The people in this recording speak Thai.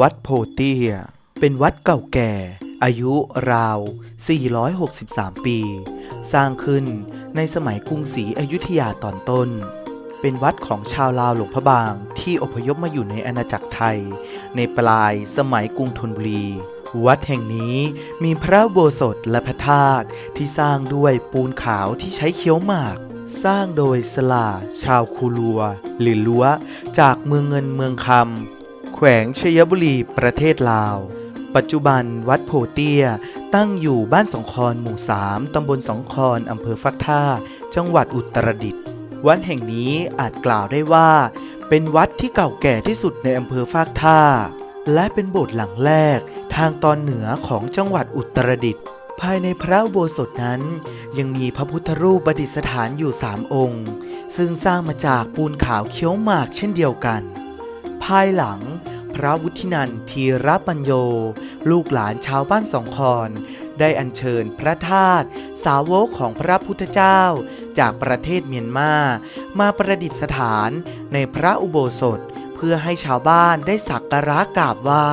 วัดโพเตีย เป็นวัดเก่าแก่ อายุราว 463 ปี สร้างขึ้นในสมัยกรุงศรีอยุธยาตอนต้น เป็นวัดของชาวลาวหลวงพระบาง ที่อพยพมาอยู่ในอาณาจักรไทย ในปลายสมัยกรุงธนบุรี วัดแห่งนี้มีพระโบสถและพระธาตุที่สร้างด้วยปูนขาวที่ใช้เคี้ยวหมากสร้างโดยสลาชาวคูลัว หรือลัว จากเมืองเงินเมืองคำ แขวงชยบุรีประเทศลาว ปัจจุบันวัดโพเตียตั้งอยู่บ้านสองคอนหมู่3ตำบลสองคอนอำเภอฟักท่า จังหวัดอุตรดิตถ์วัดแห่งนี้อาจกล่าวได้ว่า เป็นวัดที่เก่าแก่ที่สุดในอำเภอฟากท่า และเป็นโบสถ์หลังแรกทางตอนเหนือของจังหวัดอุตรดิตถ์ภายในพระอุโบสถนั้น ยังมีพระพุทธรูปประดิษฐานอยู่สามองค์ ซึ่งสร้างมาจากปูนขาวเคี้ยวหมากเช่นเดียวกัน ภายหลัง พระวุฒินันทีรปัญโย ลูกหลานชาวบ้านสองคอนได้อัญเชิญพระธาตุสาวกของพระพุทธเจ้า จากประเทศเมียนมา มาประดิษฐานในพระอุโบสถ เพื่อให้ชาวบ้านได้สักการะกราบไหว้